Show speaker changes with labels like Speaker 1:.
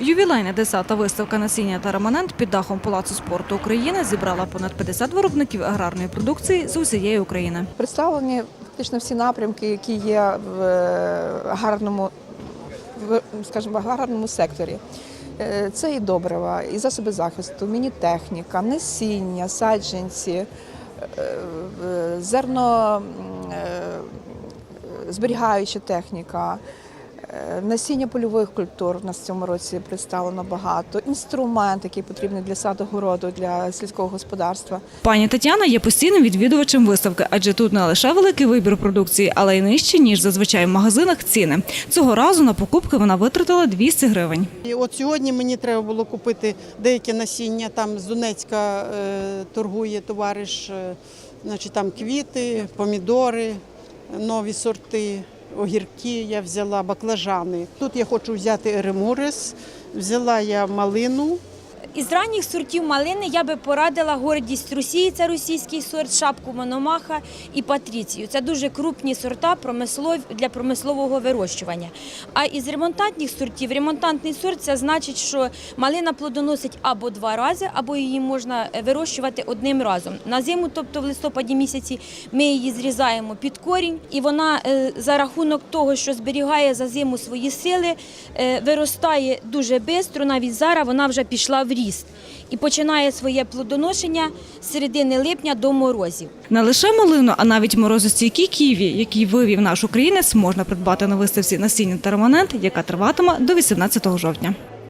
Speaker 1: Ювілейна 10-та виставка насіння та реманент під дахом Палацу спорту України зібрала понад 50 виробників аграрної продукції з усієї України.
Speaker 2: Представлені фактично всі напрямки, які є в е, аграрному, в, скажімо, аграрному секторі. Е, Це і добрива, і засоби захисту, мінітехніка, насіння, саджанці, е, зерно зберігаюча техніка. Е, Насіння польових культур у нас в цьому році представлено багато. Інструмент, який потрібний для садогороду, для сільського господарства.
Speaker 1: Пані Тетяна є постійним відвідувачем виставки, адже тут не лише великий вибір продукції, але й нижчі, ніж зазвичай в магазинах ціни. Цього разу на покупки вона витратила 200 гривень.
Speaker 3: І от сьогодні мені треба було купити деяке насіння. Там з Донецька е, торгує товариш, е, значить там квіти, помідори, нові сорти, огірки я взяла, баклажани. Тут я хочу взяти еремурис, взяла я малину.
Speaker 4: Із ранніх сортів малини я би порадила гордість Росії, це російський сорт, шапку Мономаха і патріцію. Це дуже крупні сорта для промислового вирощування. А із ремонтантних сортів, ремонтантний сорт це значить, що малина плодоносить або два рази, або її можна е, вирощувати одним разом. На зиму, тобто в листопаді місяці, ми її зрізаємо під корінь, і вона е, за рахунок того, що зберігає за зиму свої сили, е, виростає дуже швидко. Навіть зараз вона вже пішла в ріст і починає своє плодоношення з середини липня до морозів.
Speaker 1: Не лише малину, а навіть морозостійкі ківі, які вивів наш українець, можна придбати на виставці насіння та романент, яка триватиме до 18 жовтня.